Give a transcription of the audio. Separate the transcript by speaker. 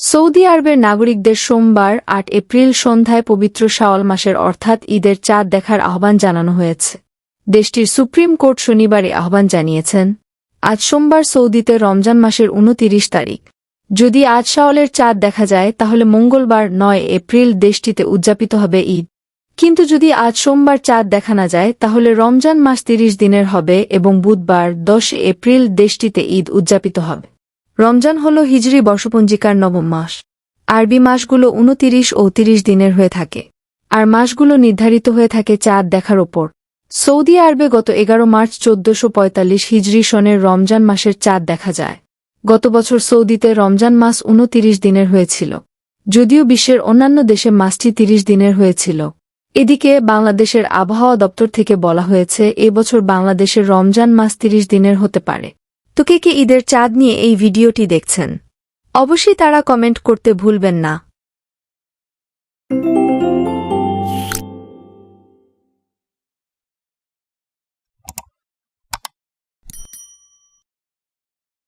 Speaker 1: Saudi আরবের নাগরিকদের সোমবার, আট এপ্রিল সন্ধ্যায় পবিত্র শাওয়াল মাসের অর্থাৎ ঈদের চাঁদ দেখার আহ্বান জানানো হয়েছে। দেশটির সুপ্রিম কোর্ট শনিবারে আহ্বান জানিয়েছেন, আজ সোমবার সৌদিতে রমজান মাসের উনতিরিশ তারিখ। যদি আজ শাওয়ালের চাঁদ দেখা যায়, তাহলে মঙ্গলবার নয় এপ্রিল দেশটিতে উদযাপিত হবে ঈদ। কিন্তু যদি আজ সোমবার চাঁদ দেখা না যায়, তাহলে রমজান মাস তিরিশ দিনের হবে এবং বুধবার দশ এপ্রিল দেশটিতে ঈদ উদযাপিত হবে। রমজান হল হিজরি বর্ষপঞ্জিকার নবম মাস। আরবি মাসগুলো উনতিরিশ ও তিরিশ দিনের হয়ে থাকে। আর মাসগুলো নির্ধারিত হয়ে থাকে চাঁদ দেখার ওপর। সৌদি আরবে গত এগারো মার্চ চোদ্দশো পঁয়তাল্লিশ হিজরি সনের রমজান মাসের চাঁদ দেখা যায়। গত বছর সৌদিতে রমজান মাস উনতিরিশ দিনের হয়েছিল। যদিও বিশ্বের অন্যান্য দেশে মাসটি তিরিশ দিনের হয়েছিল। এদিকে বাংলাদেশের আবহাওয়া দপ্তর থেকে বলা হয়েছে এবছর বাংলাদেশের রমজান মাস তিরিশ দিনের হতে পারে। কে ঈদের চাঁদ নিয়ে এই ভিডিওটি দেখছেন? অবশ্যই তারা কমেন্ট করতে ভুলবেন না।